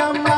I'm Mama.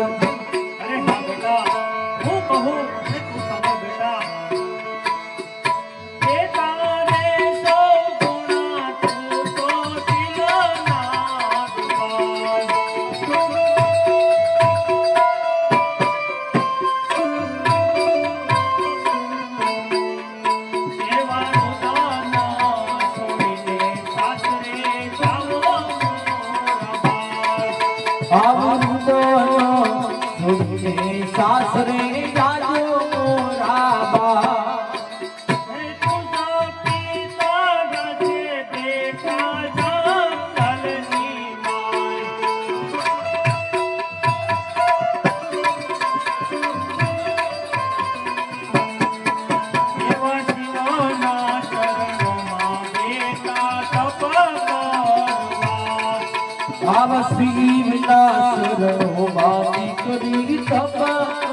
અરે હા બેટા હું કહું ને તું સાંભળ બેટા Vamos. સાસરે ભાવ શ્રી વિલાસ રહો મારી કરી તપા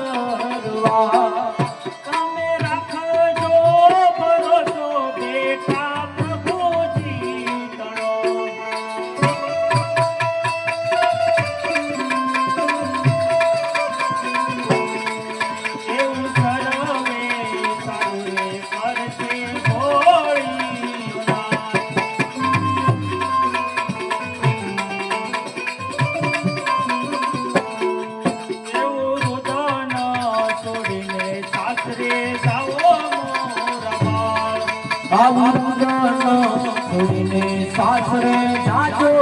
સાસરે જાજો.